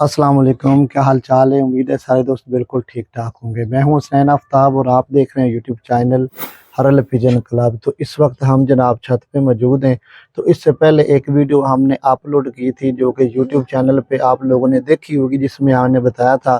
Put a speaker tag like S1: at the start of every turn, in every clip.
S1: السلام علیکم، کیا حال چال ہے؟ امید ہے سارے دوست بالکل ٹھیک ٹھاک ہوں گے۔ میں ہوں حسین آفتاب اور آپ دیکھ رہے ہیں یوٹیوب چینل ہرل پیجن کلب۔ تو اس وقت ہم جناب چھت پہ موجود ہیں۔ تو اس سے پہلے ایک ویڈیو ہم نے اپلوڈ کی تھی جو کہ یوٹیوب چینل پہ آپ لوگوں نے دیکھی ہوگی، جس میں ہم نے بتایا تھا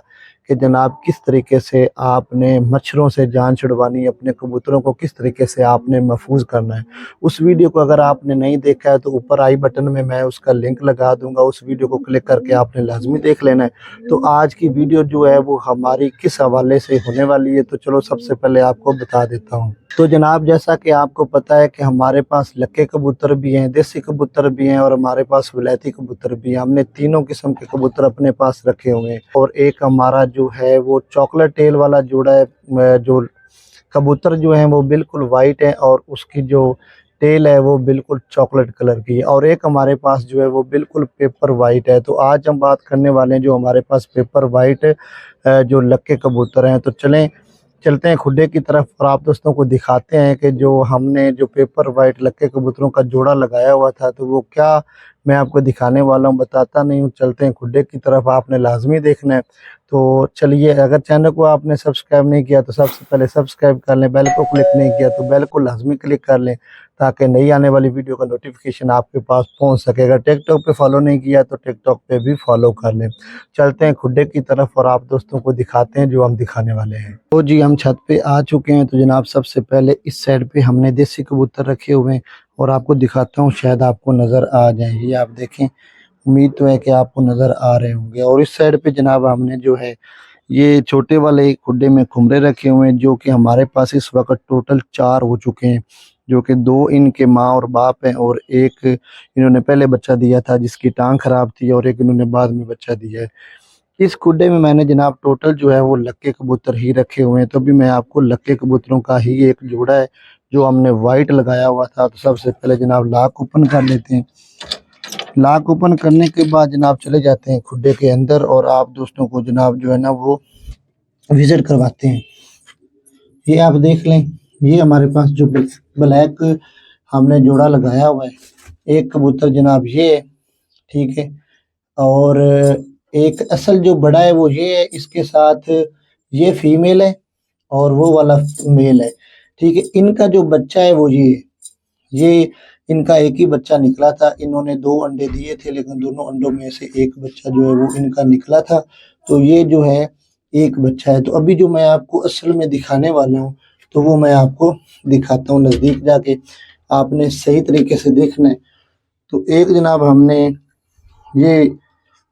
S1: کہ جناب کس طریقے سے آپ نے مچھروں سے جان چھڑوانی، اپنے کبوتروں کو کس طریقے سے آپ نے محفوظ کرنا ہے۔ اس ویڈیو کو اگر آپ نے نہیں دیکھا ہے تو اوپر آئی بٹن میں میں اس کا لنک لگا دوں گا، اس ویڈیو کو کلک کر کے آپ نے لازمی دیکھ لینا ہے۔ تو آج کی ویڈیو جو ہے وہ ہماری کس حوالے سے ہونے والی ہے تو چلو سب سے پہلے آپ کو بتا دیتا ہوں۔ تو جناب جیسا کہ آپ کو پتہ ہے کہ ہمارے پاس لکے کبوتر بھی ہیں، دیسی کبوتر بھی ہیں اور ہمارے پاس ولایتی کبوتر بھی ہیں۔ ہم نے تینوں قسم کے کبوتر اپنے پاس رکھے ہوئے ہیں اور ایک ہمارا جو ہے وہ چاکلیٹ ٹیل والا جوڑا ہے جو کبوتر جو ہیں وہ بالکل وائٹ ہیں اور اس کی جو ٹیل ہے وہ بالکل چاکلیٹ کلر کی ہے۔ اور ایک ہمارے پاس جو ہے وہ بالکل پیپر وائٹ ہے۔ تو آج ہم بات کرنے والے ہیں جو ہمارے پاس پیپر وائٹ جو لکے کبوتر ہیں۔ تو چلیں، چلتے ہیں کھڈے کی طرف اور آپ دوستوں کو دکھاتے ہیں کہ جو ہم نے جو پیپر وائٹ لکے کبوتروں کا جوڑا لگایا ہوا تھا، تو وہ کیا میں آپ کو دکھانے والا ہوں، بتاتا نہیں ہوں، چلتے ہیں کھڈے کی طرف، آپ نے لازمی دیکھنا ہے۔ تو چلیے، اگر چینل کو آپ نے سبسکرائب نہیں کیا تو سب سے پہلے سبسکرائب کر لیں، بیل کو کلک نہیں کیا تو بیل کو لازمی کلک کر لیں تاکہ نئی آنے والی ویڈیو کا نوٹیفیکیشن آپ کے پاس پہنچ سکے۔ اگر ٹک ٹاک پہ فالو نہیں کیا تو ٹک ٹاک پہ بھی فالو کر لیں۔ چلتے ہیں کھڈے کی طرف اور آپ دوستوں کو دکھاتے ہیں جو ہم دکھانے والے ہیں۔ تو جی ہم چھت پہ آ چکے ہیں۔ تو جناب، سب سے پہلے اس سائڈ پہ ہم نے دیسی کبوتر رکھے ہوئے ہیں۔ اور آپ کو دکھاتا ہوں، شاید آپ کو نظر آ جائیں یہ آپ دیکھیں، امید تو ہے کہ آپ کو نظر آ رہے ہوں گے۔ اور اس سائڈ پہ جناب ہم نے جو ہے، یہ چھوٹے والے کھڈے میں کھمرے رکھے ہوئے ہیں، جو کہ ہمارے پاس اس وقت ٹوٹل چار ہو چکے ہیں، جو کہ دو ان کے ماں اور باپ ہیں اور ایک انہوں نے پہلے بچہ دیا تھا، جس کی ٹانگ خراب تھی اور ایک انہوں نے بعد میں بچہ دیا ہے۔ اس کھڈے میں میں نے جناب ٹوٹل جو ہے وہ لکے کبوتر ہی رکھے ہوئے ہیں۔ تو بھی میں آپ کو لکے کبوتروں کا ہی ایک جوڑا ہے جو ہم نے وائٹ لگایا ہوا تھا۔ تو سب سے پہلے جناب لاک اوپن کر لیتے ہیں۔ لاک اوپن کرنے کے بعد جناب چلے جاتے ہیں کھڈے کے اندر اور آپ دوستوں کو جناب جو ہے نا وہ وزٹ کرواتے ہیں۔ یہ آپ دیکھ لیں۔ یہ ہمارے پاس جو بلیک ہم نے جوڑا لگایا ہوا ہے۔ ایک کبوتر جناب یہ ہے، ٹھیک ہے۔ اور ایک اصل جو بڑا ہے وہ یہ ہے، اس کے ساتھ یہ فیمیل ہے اور وہ والا میل ہے۔ ٹھیک ہے، ان کا جو بچہ ہے وہ یہ ہے۔ یہ ان کا ایک ہی بچہ نکلا تھا۔ انہوں نے دو انڈے دیے تھے، لیکن دونوں انڈوں میں سے ایک بچہ جو ہے وہ ان کا نکلا تھا۔ تو یہ جو ہے، ایک بچہ ہے۔ تو ابھی جو میں آپ کو اصل میں دکھانے والا ہوں، تو وہ میں آپ کو دکھاتا ہوں نزدیک جا کے۔ آپ نے صحیح طریقے سے دیکھنا ہے۔ تو ایک جناب ہم نے یہ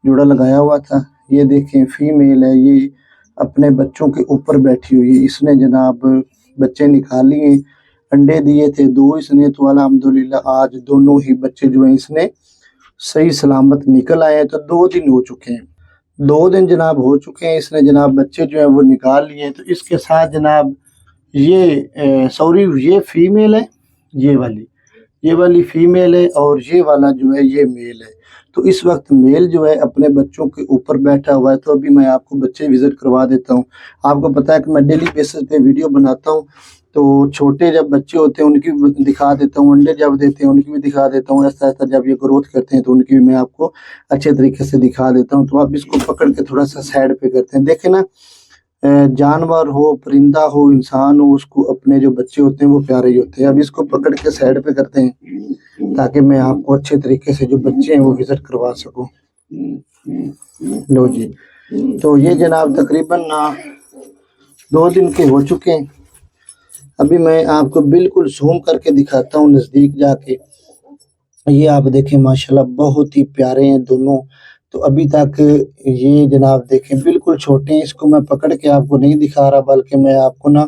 S1: جوڑا لگایا ہوا تھا۔ یہ دیکھیں فیمیل ہے، یہ اپنے بچوں کے اوپر بیٹھی ہوئی ہے۔ اس نے جناب بچے نکال لیے انڈے دیے تھے، دو اس نے۔ تو الحمدللہ آج دونوں ہی بچے جو ہیں، اس نے صحیح سلامت نکل آئے ہیں۔ تو دو دن ہو چکے ہیں۔ دو دن جناب ہو چکے ہیں۔ اس نے جناب بچے جو ہیں، وہ نکال لیے تو اس کے ساتھ جناب یہ سوری، یہ فیمیل ہے، یہ والی۔ یہ والی فیمیل ہے اور یہ والا جو ہے، یہ میل ہے۔ تو اس وقت میل جو ہے اپنے بچوں کے اوپر بیٹھا ہوا ہے، تو ابھی میں آپ کو بچے وزٹ کروا دیتا ہوں۔ آپ کو پتا ہے کہ میں ڈیلی بیسس پہ ویڈیو بناتا ہوں، تو چھوٹے جب بچے ہوتے ہیں، ان کی بھی دکھا دیتا ہوں، انڈے جب دیتے ہیں، ان کی بھی دکھا دیتا ہوں۔ ایسا ایسا جب یہ گروتھ کرتے ہیں، تو ان کی بھی میں آپ کو اچھے طریقے سے دکھا دیتا ہوں۔ تو آپ اس کو پکڑ کے تھوڑا سا سائڈ پہ کرتے ہیں۔ دیکھیں نا جانور ہو، پرندہ ہو، انسان ہو، اس کو اپنے جو بچے ہوتے ہیں وہ پیارے ہی ہوتے ہیں۔ اب اس کو پکڑ کے سائڈ پہ کرتے ہیں تاکہ میں آپ کو اچھے طریقے سے جو بچے ہیں وہ وزٹ کروا سکوں۔ لو جی۔ تو یہ جناب تقریباً دو دن کے ہو چکے ہیں۔ ابھی میں آپ کو بالکل زوم کر کے دکھاتا ہوں نزدیک جا کے۔ یہ آپ دیکھیں، ماشاءاللہ بہت ہی پیارے ہیں دونوں۔ تو ابھی تک یہ جناب دیکھیں بالکل چھوٹے ہیں، اس کو میں پکڑ کے آپ کو نہیں دکھا رہا، بلکہ میں آپ کو نا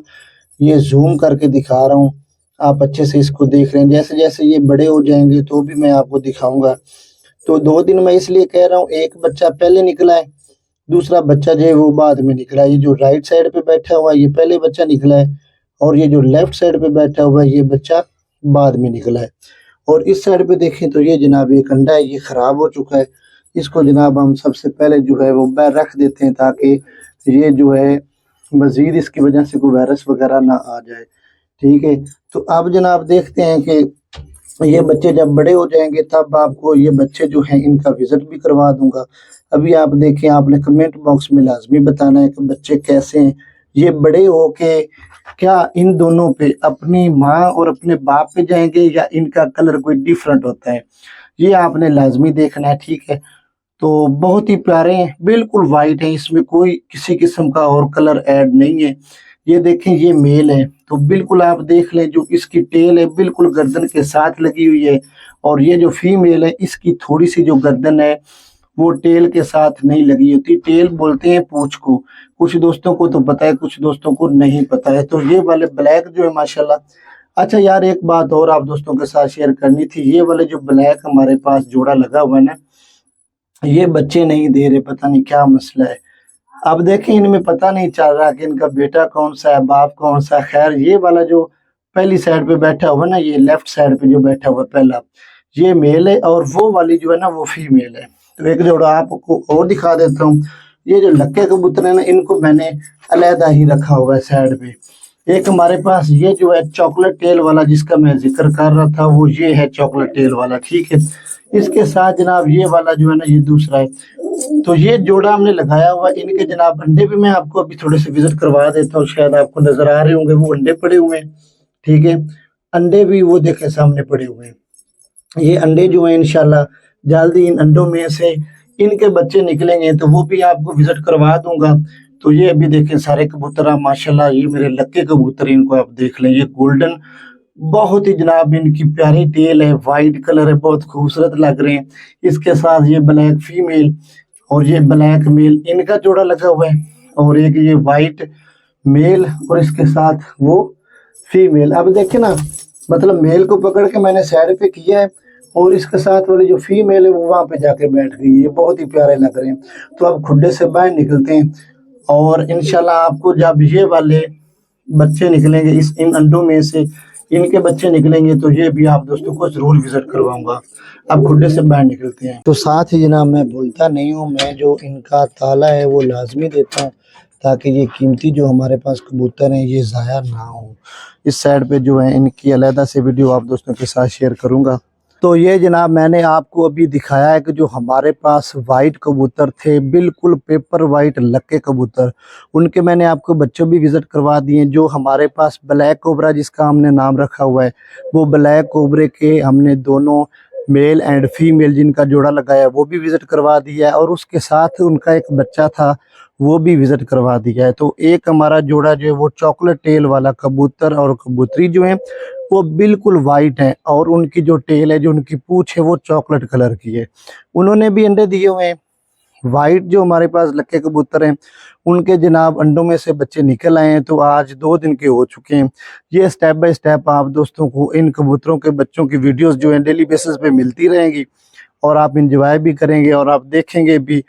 S1: یہ زوم کر کے دکھا رہا ہوں۔ آپ اچھے سے اس کو دیکھ رہے ہیں۔ جیسے جیسے یہ بڑے ہو جائیں گے تو بھی میں آپ کو دکھاؤں گا۔ تو دو دن میں اس لیے کہہ رہا ہوں، ایک بچہ پہلے نکلا ہے، دوسرا بچہ جو ہے وہ بعد میں نکلا ہے۔ یہ جو رائٹ سائڈ پہ بیٹھا ہوا ہے، یہ پہلے بچہ نکلا ہے، اور یہ جو لیفٹ سائڈ پہ بیٹھا ہوا ہے، یہ بچہ بعد میں نکلا ہے۔ اور اس سائڈ پہ دیکھیں تو یہ جناب ایک انڈا ہے، یہ خراب ہو چکا ہے۔ اس کو جناب ہم سب سے پہلے جو ہے وہ بیر رکھ دیتے ہیں تاکہ یہ جو ہے مزید اس کی وجہ سے کوئی وائرس وغیرہ نہ آ جائے۔ ٹھیک ہے؟ تو اب جناب دیکھتے ہیں کہ یہ بچے جب بڑے ہو جائیں گے تب آپ کو یہ بچے جو ہیں ان کا وزٹ بھی کروا دوں گا۔ ابھی آپ دیکھیں، آپ نے کمنٹ باکس میں لازمی بتانا ہے کہ بچے کیسے ہیں۔ یہ بڑے ہو کے کیا ان دونوں پہ اپنی ماں اور اپنے باپ پہ جائیں گے یا ان کا کلر کوئی ڈیفرنٹ ہوتا ہے؟ یہ آپ نے لازمی دیکھنا ہے، ٹھیک ہے؟ تو بہت ہی پیارے ہیں، بالکل وائٹ ہیں، اس میں کوئی کسی قسم کا اور کلر ایڈ نہیں ہے۔ یہ دیکھیں، یہ میل ہے تو بالکل آپ دیکھ لیں، جو اس کی ٹیل ہے، بالکل گردن کے ساتھ لگی ہوئی ہے۔ اور یہ جو فیمیل ہے، اس کی تھوڑی سی جو گردن ہے، وہ ٹیل کے ساتھ نہیں لگی ہوتی۔ ٹیل بولتے ہیں پوچھ کو۔ کچھ دوستوں کو تو پتا ہے، کچھ دوستوں کو نہیں پتا ہے۔ تو یہ والے بلیک جو ہے ماشاءاللہ۔ اچھا یار، ایک بات اور آپ دوستوں کے ساتھ شیئر کرنی تھی۔ یہ والے جو بلیک ہمارے پاس جوڑا لگا ہوا ہے نا یہ بچے نہیں دے رہے، پتہ نہیں کیا مسئلہ ہے۔ اب دیکھیں، ان میں پتہ نہیں چل رہا کہ ان کا بیٹا کون سا ہے، باپ کون سا ہے۔ خیر، یہ والا جو پہلی سائڈ پہ بیٹھا ہوا نا، یہ لیفٹ سائڈ پہ جو بیٹھا ہوا پہلا، یہ میل ہے اور وہ والی جو ہے نا، وہ فیمیل ہے۔ تو ایک جوڑا آپ کو اور دکھا دیتا ہوں۔ یہ جو لکے کبوتر ہیں نا، ان کو میں نے علیحدہ ہی رکھا ہوا ہے سائڈ پہ۔ ایک ہمارے پاس یہ جو ہے چاکلیٹ ٹیل والا جس کا میں ذکر کر رہا تھا، وہ یہ ہے چاکلیٹ ٹیل والا، ٹھیک ہے؟ اس کے ساتھ جناب یہ والا جو ہے نا، یہ دوسرا ہے۔ تو یہ جوڑا ہم نے لگایا ہوا، ان کے جناب انڈے بھی میں آپ کو ابھی تھوڑے سے وزٹ کروا دیتا ہوں، شاید آپ کو نظر آ رہے ہوں گے، وہ انڈے پڑے ہوئے ہیں، ٹھیک ہے؟ انڈے بھی وہ دیکھیں سامنے پڑے ہوئے ہیں۔ یہ انڈے جو ہیں، انشاءاللہ جلدی ان انڈوں میں سے ان کے بچے نکلیں گے، تو وہ بھی آپ کو وزٹ کروا دوں گا۔ تو یہ ابھی دیکھیں سارے کبوتر ماشاءاللہ یہ میرے لکے کبوتر ان کو آپ دیکھ لیں، یہ گولڈن بہت ہی جناب ان کی پیاری ٹیل ہے، وائٹ کلر ہے، بہت خوبصورت لگ رہے ہیں۔ اس کے ساتھ یہ بلیک فیمیل اور یہ بلیک میل ان کا جوڑا لگا ہوا ہے اور ایک یہ وائٹ میل اور اس کے ساتھ وہ فیمیل۔ اب دیکھیں نا مطلب میل کو پکڑ کے میں نے سائڈ پہ کیا ہے اور اس کے ساتھ والی جو فیمیل ہے وہ وہاں پہ جا کے بیٹھ گئی یہ بہت ہی پیارے لگ رہے ہیں۔ تو اب کھڈے سے باہر نکلتے ہیں۔ اور انشاءاللہ آپ کو جب یہ والے بچے نکلیں گے، اس ان انڈوں میں سے ان کے بچے نکلیں گے تو یہ بھی آپ دوستوں کو ضرور وزٹ کرواؤں گا۔ اب کھڈے سے باہر نکلتے ہیں۔ تو ساتھ ہی جناب میں بولتا نہیں ہوں، میں جو ان کا تالا ہے وہ لازمی دیتا ہوں تاکہ یہ قیمتی جو ہمارے پاس کبوتر ہیں، یہ ضائع نہ ہوں۔ اس سائڈ پہ جو ہے ان کی علیحدہ سے ویڈیو آپ دوستوں کے ساتھ شیئر کروں گا۔ تو یہ جناب میں نے آپ کو ابھی دکھایا ہے کہ جو ہمارے پاس وائٹ کبوتر تھے، بالکل پیپر وائٹ لکے کبوتر، ان کے میں نے آپ کو بچوں بھی وزٹ کروا دیے جو ہمارے پاس بلیک کوبرا جس کا ہم نے نام رکھا ہوا ہے، وہ بلیک کوبرے کے ہم نے دونوں میل اینڈ فیمیل جن کا جوڑا لگایا وہ بھی وزٹ کروا دیا ہے اور اس کے ساتھ ان کا ایک بچہ تھا وہ بھی وزٹ کروا دیا ہے تو ایک ہمارا جوڑا جو ہے وہ چاکلیٹ ٹیل والا کبوتر اور کبوتری جو ہیں وہ بالکل وائٹ ہیں اور ان کی جو ٹیل ہے جو ان کی پوچھ ہے وہ چاکلیٹ کلر کی ہے۔ انہوں نے بھی انڈے دیے ہوئے ہیں۔ وائٹ جو ہمارے پاس لکے کبوتر ہیں، ان کے جناب انڈوں میں سے بچے نکل آئے ہیں۔ تو آج دو دن کے ہو چکے ہیں۔ یہ سٹیپ بائی سٹیپ آپ دوستوں کو ان کبوتروں کے بچوں کی ویڈیوز جو ہیں ڈیلی بیسس پہ ملتی رہیں گی اور آپ انجوائے بھی کریں گے اور آپ دیکھیں گے بھی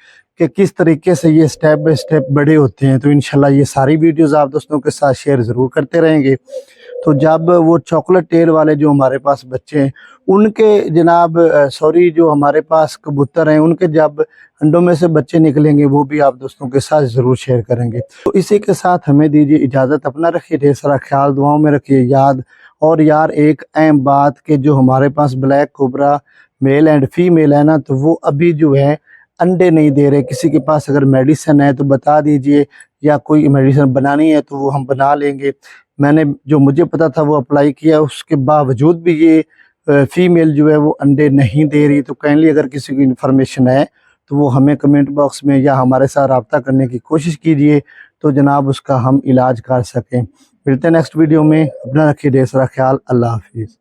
S1: کہ کس طریقے سے یہ سٹیپ بائی سٹیپ بڑے ہوتے ہیں، تو انشاءاللہ یہ ساری ویڈیوز آپ دوستوں کے ساتھ شیئر ضرور کرتے رہیں گے۔ تو جب وہ چاکلیٹ ٹیل والے جو ہمارے پاس بچے ہیں، ان کے جناب سوری جو ہمارے پاس کبوتر ہیں، ان کے جب انڈوں میں سے بچے نکلیں گے، وہ بھی آپ دوستوں کے ساتھ ضرور شیئر کریں گے۔ تو اسی کے ساتھ ہمیں دیجیے اجازت اپنا رکھیے، ڈھیر سارا خیال، دعاؤں میں رکھیے۔ یاد، اور یار، ایک اہم بات کہ جو ہمارے پاس black cobra male and female ہے نا، تو وہ ابھی جو ہے انڈے نہیں دے رہے، کسی کے پاس اگر میڈیسن ہے تو بتا دیجیے، یا کوئی میڈیسن بنانی ہے تو وہ ہم بنا لیں گے۔ میں نے جو مجھے پتا تھا وہ اپلائی کیا، اس کے باوجود بھی یہ فیمیل جو ہے وہ انڈے نہیں دے رہی۔ تو کائنلی اگر کسی کی انفارمیشن ہے تو وہ ہمیں کمنٹ باکس میں یا ہمارے ساتھ رابطہ کرنے کی کوشش کیجیے۔ تو جناب، اس کا ہم علاج کر سکیں۔ ملتے ہیں نیکسٹ ویڈیو میں۔ اپنا رکھیے، ڈھیر سارا خیال۔ اللہ حافظ۔